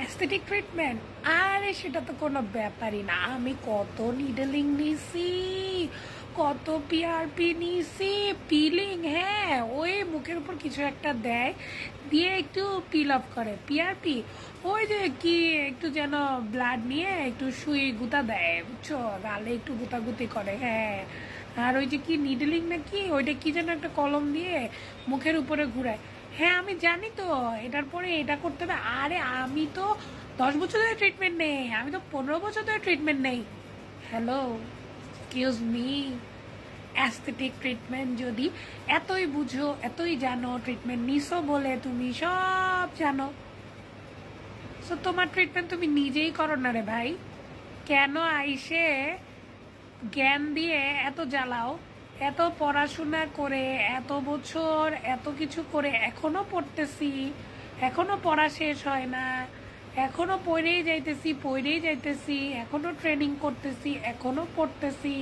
Aesthetic treatment আরে, সেটা তো কোনো ব্যাপারই না। আমি কত নিডলিং নিছি, কত পিআরপি নিছি পিলিং হ্যাঁ ওই মুখের উপর কিছু একটা দেয়, দিয়ে একটু পিল অফ করে পিআরপি ওই যে কি, একটু যেন ব্লাড নিয়ে একটু শুয়ে গুতা দেয়, বুঝছ? গালে একটু গুতাগুতি করে হ্যাঁ। আর ওই যে কি নিডলিং না কি, ওইটা কি যেন একটা কলম দিয়ে মুখের উপরে ঘুরায়। হ্যাঁ আমি জানি তো। এটার পরে এটা করতে হবে। আরে, আমি তো দশ বছর ধরে ট্রিটমেন্ট নেই। আমি তো পনেরো বছর ধরে ট্রিটমেন্ট নেই। Hello excuse me aesthetic treatment যদি এতই বুঝো, এতই জানো ট্রিটমেন্ট নিছো বলে তুমি সব জানো। সো তোমার ট্রিটমেন্ট তুমি নিজেই করো না রে ভাই। কেন আইসে জ্ঞান দিয়ে এত জ্বালাও? এত পড়াশোনা করে, এত বছর, এত কিছু করে এখনও পড়তেছি, এখনও পড়া শেষ হয় না, এখনও পড়েই যাইতেছি পড়েই যাইতেছি, এখনও ট্রেনিং করতেছি, এখনও পড়তেছি,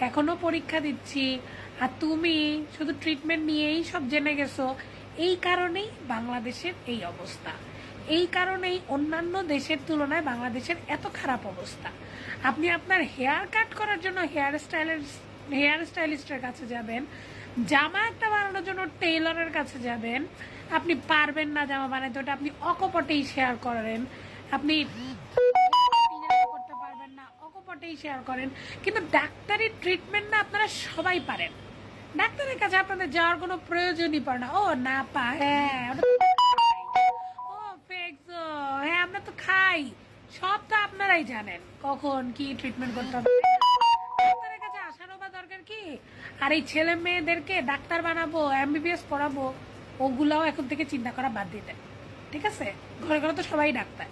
এখনও পরীক্ষা দিচ্ছি। আর তুমি শুধু ট্রিটমেন্ট নিয়েই সব জেনে গেছো, এই কারণেই বাংলাদেশের এই অবস্থা। এই কারণেই অন্যান্য দেশের তুলনায় বাংলাদেশের এত খারাপ অবস্থা। আপনি আপনার হেয়ার কাট করার জন্য হেয়ার স্টাইলের হেয়ার স্টাইলিস্টের কাছে যাবেন, জামা একটা বানানোর জন্য টেইলরের কাছে যাবেন, আপনি পারবেন না জামা বানাতে ওটা আপনি অকপটেই শেয়ার করেন। আপনি করতে পারবেন না, অকপটেই শেয়ার করেন। কিন্তু ডাক্তারি ট্রিটমেন্ট না আপনারা সবাই পারেন। ডাক্তারের কাছে আপনাদের যাওয়ার কোনো প্রয়োজনই পড়ে না। ও, না পা হ্যাঁ। ও ফেক্সো হ্যাঁ আমরা তো খাই। সব তো আপনারাই জানেন, কখন কি ট্রিটমেন্ট করতে হবে। আর এই ছেলে মেয়েদেরকে ডাক্তার বানাবো এমবিবিএস পড়াবো, ওগুলাও এখন থেকে চিন্তা করা বাদ দিতে ঠিক আছে? ঘরে ঘরে তো সবাই ডাক্তার।